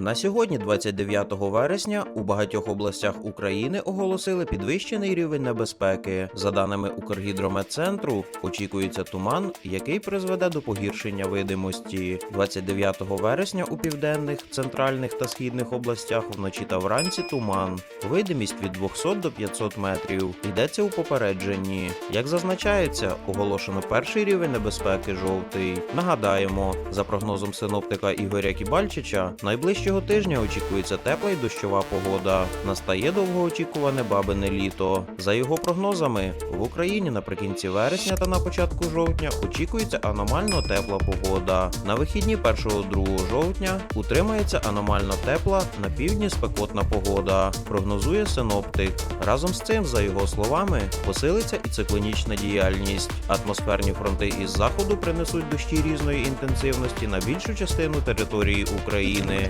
На сьогодні, 29 вересня, у багатьох областях України оголосили підвищений рівень небезпеки. За даними Укргідрометцентру, очікується туман, який призведе до погіршення видимості. 29 вересня у південних, центральних та східних областях вночі та вранці туман. Видимість від 200 до 500 метрів. Йдеться у попередженні. Як зазначається, оголошено перший рівень небезпеки жовтий. Нагадаємо, за прогнозом синоптика Ігоря Кібальчича, найближчого тижня очікується тепла й дощова погода. Настає довгоочікуване бабине літо. За його прогнозами, в Україні наприкінці вересня та на початку жовтня очікується аномально тепла погода. На вихідні 1-2 жовтня утримається аномально тепла на півдні спекотна погода. Прогнозує синоптик. Разом з цим, за його словами, посилиться і циклонічна діяльність. Атмосферні фронти із заходу принесуть дощі різної інтенсивності на більшу частину території України.